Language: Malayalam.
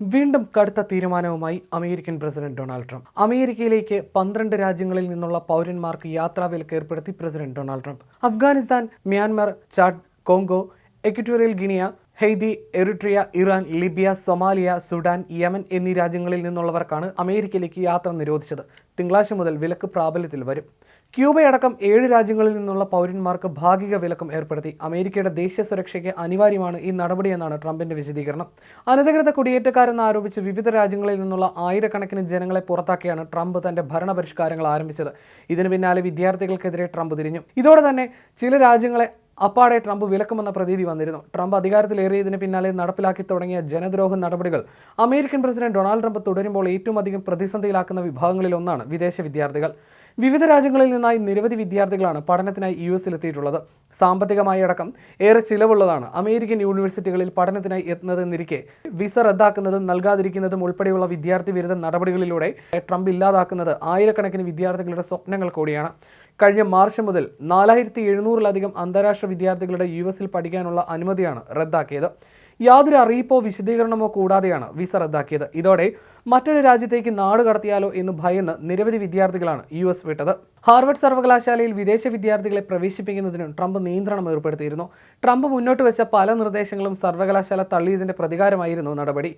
വീണ്ടും കടുത്ത തീരുമാനവുമായി അമേരിക്കൻ പ്രസിഡന്റ് ഡൊണാൾഡ് ട്രംപ്. അമേരിക്കയിലേക്ക് പന്ത്രണ്ട് രാജ്യങ്ങളിൽ നിന്നുള്ള പൗരന്മാർക്ക് യാത്രാ വിലക്ക് ഏർപ്പെടുത്തി president Donald Trump. Afghanistan Myanmar Chad Congo Equatorial Guinea Haiti Eritrea Iran Libya Somalia Sudan Yemen എന്നീ രാജ്യങ്ങളിൽ നിന്നുള്ളവർക്കാണ് അമേരിക്കയിലേക്ക് യാത്ര നിരോധിച്ചത്. തിങ്കളാഴ്ച മുതൽ വിലക്ക് പ്രാബല്യത്തിൽ വരും. ക്യൂബയടക്കം ഏഴ് രാജ്യങ്ങളിൽ നിന്നുള്ള പൗരന്മാർക്ക് ഭാഗിക വിലക്കും ഏർപ്പെടുത്തി. അമേരിക്കയുടെ ദേശീയ സുരക്ഷയ്ക്ക് അനിവാര്യമാണ് ഈ നടപടിയെന്നാണ് ട്രംപിന്റെ വിശദീകരണം. അനധികൃത കുടിയേറ്റക്കാരെന്ന് ആരോപിച്ച് വിവിധ രാജ്യങ്ങളിൽ നിന്നുള്ള ആയിരക്കണക്കിന് ജനങ്ങളെ പുറത്താക്കിയാണ് ട്രംപ് തന്റെ ഭരണപരിഷ്കാരങ്ങൾ ആരംഭിച്ചത്. ഇതിനു പിന്നാലെ വിദ്യാർത്ഥികൾക്കെതിരെ ട്രംപ് തിരിഞ്ഞു. ഇതോടെ തന്നെ ചില രാജ്യങ്ങളെ അപ്പാടെ ട്രംപ് വിലക്കുമെന്ന പ്രതീതി വന്നിരുന്നു. ട്രംപ് അധികാരത്തിലേറിയതിന് പിന്നാലെ നടപ്പിലാക്കി തുടങ്ങിയ ജനദ്രോഹ നടപടികൾ അമേരിക്കൻ പ്രസിഡന്റ് ഡൊണാൾഡ് ട്രംപ് തുടരുമ്പോൾ ഏറ്റവും അധികം പ്രതിസന്ധിയിലാക്കുന്ന വിഭാഗങ്ങളിലൊന്നാണ് വിദേശ വിദ്യാർത്ഥികൾ. വിവിധ രാജ്യങ്ങളിൽ നിന്നായി നിരവധി വിദ്യാർത്ഥികളാണ് പഠനത്തിനായി യു എസിലെത്തിയിട്ടുള്ളത് സാമ്പത്തികമായി അടക്കം ഏറെ ചിലവുള്ളതാണ് അമേരിക്കൻ യൂണിവേഴ്സിറ്റികളിൽ പഠനത്തിനായി എത്തുന്നതെന്നിരിക്കെ വിസ റദ്ദാക്കുന്നതും നൽകാതിരിക്കുന്നതും ഉൾപ്പെടെയുള്ള വിദ്യാർത്ഥി വിരുദ്ധ നടപടികളിലൂടെ ട്രംപ് ഇല്ലാതാക്കുന്നത് ആയിരക്കണക്കിന് വിദ്യാർത്ഥികളുടെ സ്വപ്നങ്ങൾ കൂടിയാണ്. കഴിഞ്ഞ മാർച്ച് മുതൽ നാലായിരത്തി എഴുന്നൂറിലധികം അന്താരാഷ്ട്ര വിദ്യാർത്ഥികളുടെ യു എസിൽ പഠിക്കാനുള്ള അനുമതിയാണ് റദ്ദാക്കിയത്. യാതൊരു അറിയിപ്പോ വിശദീകരണമോ കൂടാതെയാണ് വിസ റദ്ദാക്കിയത്. ഇതോടെ മറ്റൊരു രാജ്യത്തേക്ക് നാട് കടത്തിയാലോ എന്ന് ഭയന്ന് നിരവധി വിദ്യാർത്ഥികളാണ് യു എസ് വിട്ടത്. ഹാർവർഡ് സർവകലാശാലയിൽ വിദേശ വിദ്യാർത്ഥികളെ പ്രവേശിപ്പിക്കുന്നതിനും ട്രംപ് നിയന്ത്രണം ഏർപ്പെടുത്തിയിരുന്നു. ട്രംപ് മുന്നോട്ട് വെച്ച പല നിർദ്ദേശങ്ങളും സർവകലാശാല തള്ളിയതിന്റെ പ്രതികാരമായിരുന്നു നടപടി.